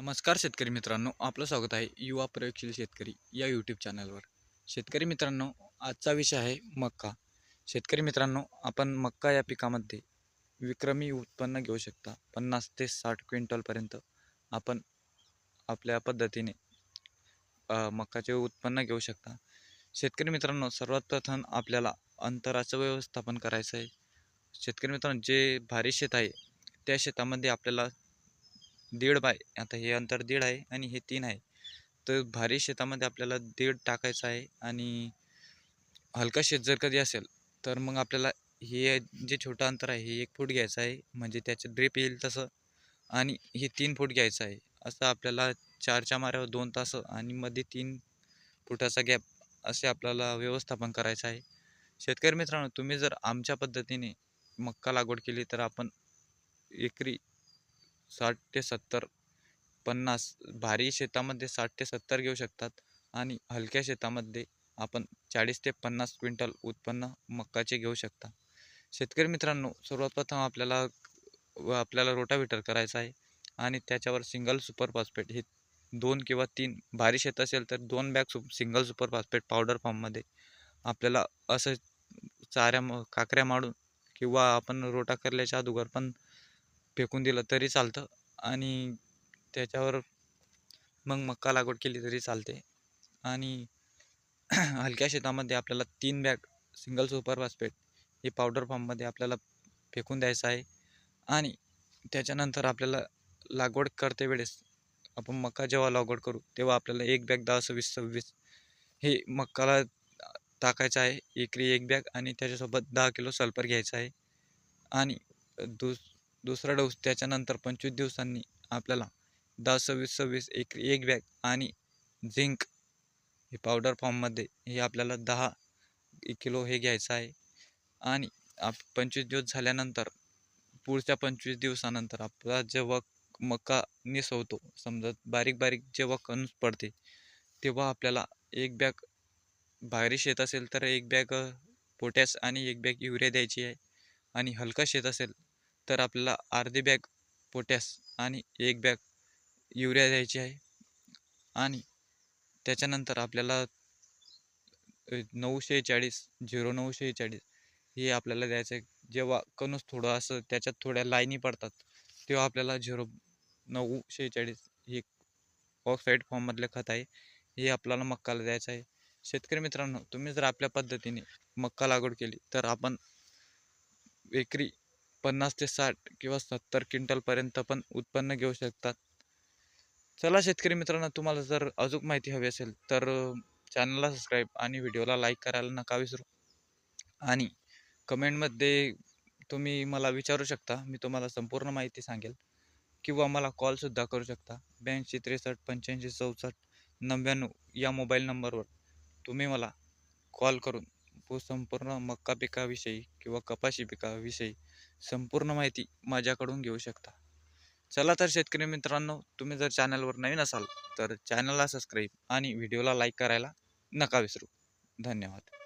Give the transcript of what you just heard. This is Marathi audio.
नमस्कार शेतकरी मित्रांनो आपलं स्वागत आहे युवा प्रयोगशील शेतकरी या यूट्यूब चॅनलवर शेतकरी मित्रांनो आजचा विषय आहे मक्का. शेतकरी मित्रांनो आपण मक्का या पिकामध्ये विक्रमी उत्पन्न घेऊ शकता. पन्नास ते साठ क्विंटलपर्यंत आपण आपल्या पद्धतीने मक्काचे उत्पन्न घेऊ शकता. शेतकरी मित्रांनो सर्वात प्रथम आपल्याला अंतराचं व्यवस्थापन करायचं आहे. शेतकरी मित्रांनो जे भारी शेत आहे त्या शेतामध्ये आपल्याला दीड बाय आता हे अंतर दीड आहे आणि हे तीन आहे. तर भारी शेतामध्ये आपल्याला दीड टाकायचं आहे आणि हलका शेत जर कधी असेल तर मग आपल्याला हे जे छोटं अंतर आहे हे एक फूट घ्यायचं आहे. म्हणजे त्याचे ड्रीप येईल तसं आणि हे तीन फूट घ्यायचं आहे. असं आपल्याला चारच्या माऱ्यावर दोन तास आणि मध्ये तीन फुटाचा गॅप असे आपल्याला व्यवस्थापन करायचं आहे. शेतकरी मित्रांनो तुम्ही जर आमच्या पद्धतीने मक्का लागवड केली तर आपण एकरी साठ ते सत्तर पन्नास भारी शेतामध्ये साठ ते सत्तर घेऊ शकतात आणि हलक्या शेतामध्ये आपण चाळीस ते पन्नास क्विंटल उत्पन्न मक्काचे घेऊ शकता. शेतकरी मित्रांनो सर्वात प्रथम आपल्याला व आपल्याला रोटावेटर करायचा आहे आणि त्याच्यावर सिंगल सुपर फॉस्फेट हे दोन किंवा तीन भारी शेत असेल तर दोन बॅग सु सिंगल सुपर फॉस्फेट पावडर फॉर्ममध्ये आपल्याला असं चाऱ्या म काकऱ्या मारून किंवा आपण रोटा करल्याच्या अगोदर पण फेकून दिलं तरी चालतं आणि त्याच्यावर मग मक्का लागवड केली तरी चालते. आणि हलक्या शेतामध्ये आपल्याला तीन बॅग सिंगल सुपर फॉस्फेट हे पावडर फॉर्ममध्ये आपल्याला फेकून द्यायचं आहे. आणि त्याच्यानंतर आपल्याला लागवड करते वेळेस आपण मका जेव्हा लागवड करू तेव्हा आपल्याला एक बॅग दहा सव्वीस सव्वीस हे मक्काला टाकायचं आहे. एकरी एक बॅग आणि त्याच्यासोबत दहा किलो सल्फर घ्यायचं आहे. आणि दुस दुसरा डोस त्याच्यानंतर पंचवीस दिवसांनी आपल्याला दहा सव्वीस सव्वीस एक एक बॅग आणि झिंक हे पावडर फॉर्ममध्ये हे आपल्याला दहा किलो हे घ्यायचं आहे. आणि आप पंचवीस दिवस झाल्यानंतर पुढच्या पंचवीस दिवसानंतर आपला जेव्हा मका निसवतो समजा बारीक बारीक जेव्हा कणूस पडते तेव्हा आपल्याला एक बॅग भारी शेत असेल तर एक बॅग पोटॅश आणि एक बॅग युरिया द्यायची आहे. आणि हलका शेत असेल तर आपल्याला अर्धी बॅग पोटॅश आणि एक बॅग युरिया द्यायची आहे. आणि त्याच्यानंतर आपल्याला नऊशे चाळीस झिरो नऊशे चाळीस हे आपल्याला द्यायचं आहे. जेव्हा कणूस थोडं असं त्याच्यात थोड्या लाईनी पडतात तेव्हा आपल्याला झिरो नऊशे चाळीस हे ऑक्साईड फॉर्ममधले खत आहे. हे आपल्याला मक्काला द्यायचं आहे. शेतकरी मित्रांनो तुम्ही जर आपल्या पद्धतीने मक्का लागवड केली तर आपण एकरी पन्नास ते साठ किंवा सत्तर क्विंटलपर्यंत पण उत्पन्न घेऊ शकतात. चला शेतकरी मित्रांनो तुम्हाला जर अजून माहिती हवी असेल तर चॅनलला सबस्क्राईब आणि व्हिडिओला लाईक करायला नका विसरू. आणि कमेंटमध्ये तुम्ही मला विचारू शकता मी तुम्हाला संपूर्ण माहिती सांगेल. किंवा मला कॉलसुद्धा करू शकता. ब्याऐंशी त्रेसष्ट पंच्याऐंशी चौसष्ट नव्याण्णव या मोबाईल नंबरवर तुम्ही मला कॉल करून पू संपूर्ण मक्का पिकाविषयी किंवा कपाशी पिकाविषयी संपूर्ण माहिती माझ्याकडून घेऊ शकता. चला तर शेतकरी मित्रांनो तुम्ही जर चॅनलवर नवीन असाल तर चॅनलला सबस्क्राईब आणि व्हिडिओला लाईक करायला नका विसरू. धन्यवाद.